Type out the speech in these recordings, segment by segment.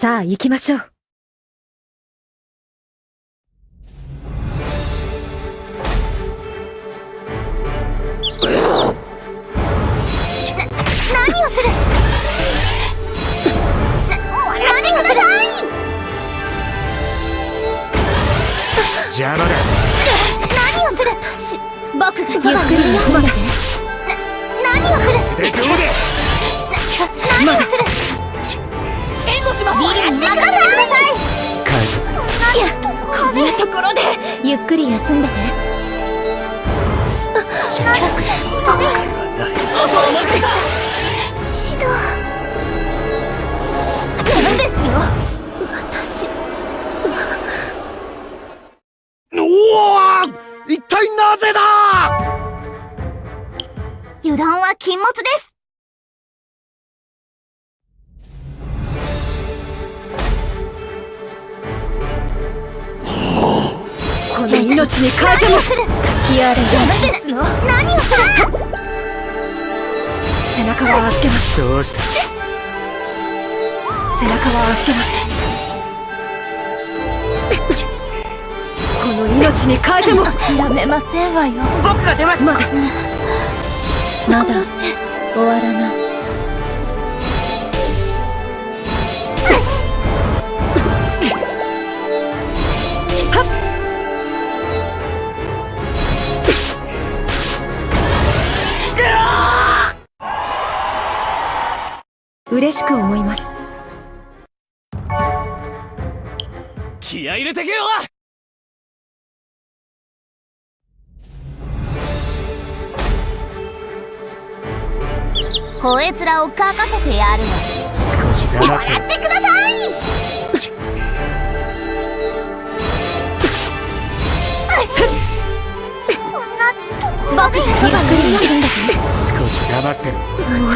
さあ行きましょう。何をする？何をする？邪魔だ。何をする？私僕がる。何をする？ビリに任せてください感謝する。いやこんなところでゆっくり休んでて。指導。なんですよ私おお一体なぜだ？油断は禁物です命に変えても何をする？吹き荒れ何ですの何をする？背中は預けます。どうした背中は預けます。この命に変えてもやめませんわよ僕が出ますまだまだ終わらない嬉しく思います。気合い入れてけよ！吠え面をかかせてやるわ少し黙ってゆっくり休んで少し黙ってろ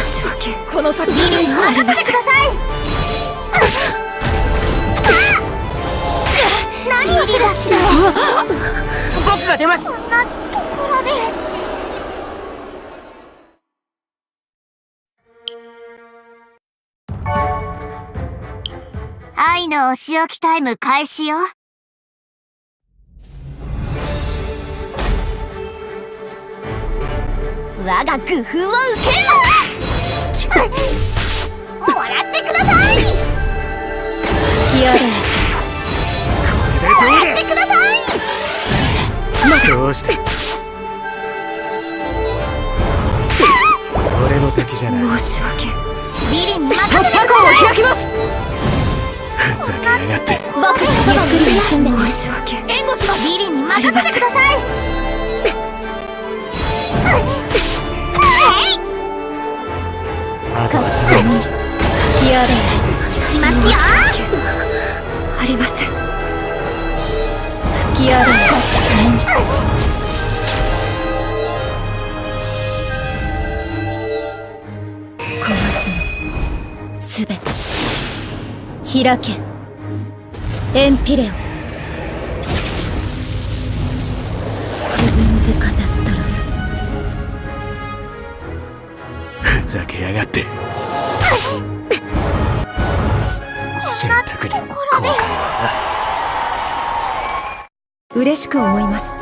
申し訳この先に任せてください何をする僕が出ますこんなところで愛のお仕置きタイム開始よ。我が工夫を受けるわ笑ってください吹き荒れ笑ってくださいどうして俺の敵じゃない申し訳ビリに任せてくだ突破さい口を開きますふざけやがって僕のそばにいる申し訳援護しますビリに任せてください？あとはそれ吹き荒れいますよありません吹き荒れ壊すの。すべて開けエンピレオヘブンズカタストふざけやがって。選択に後悔は嬉しく思います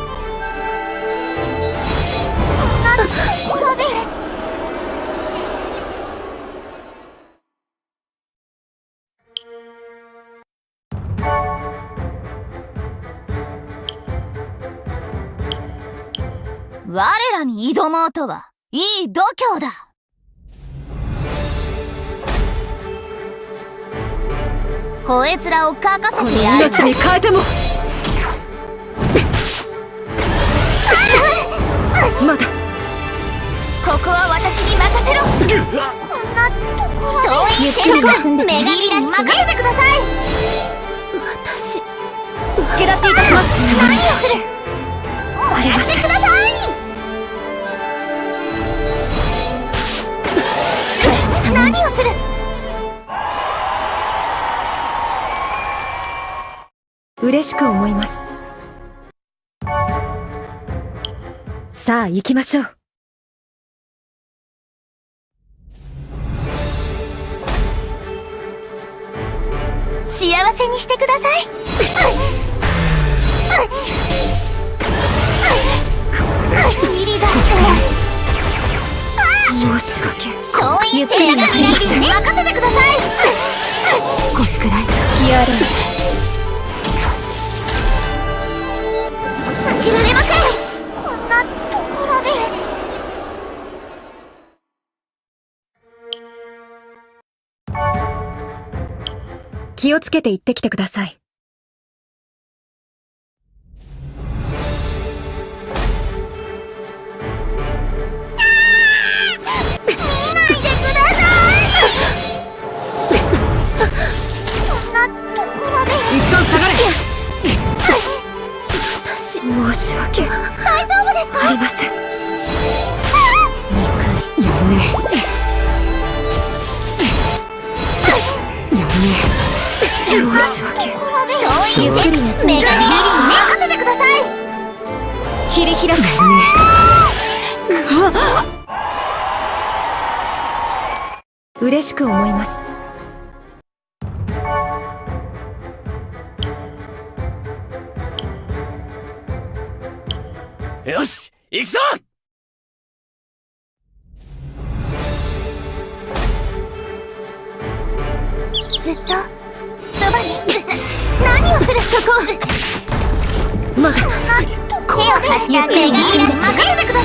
ろで。我らに挑もうとはいい度胸だ。吠え面をかかせてやる。命に変えても。まだここは私に任せろ。こんなところそうゆっくり休んで女神らしく任せてください。私助立ちいたします。何をする？やってください。何をする？嬉しく思います。さあ行きましょう。幸せにしてください。ミリだ申し訳総員制がミリに任せてください。これくらい気をつけて行ってきてください。申し訳。大丈夫ですか？ありません申し訳そういうゆっくり休んで女神リリに任せてください切り開く嬉しく思いますよし行くぞずっとそばに。何をするそこ。まだ手を貸した女神に任せてくだ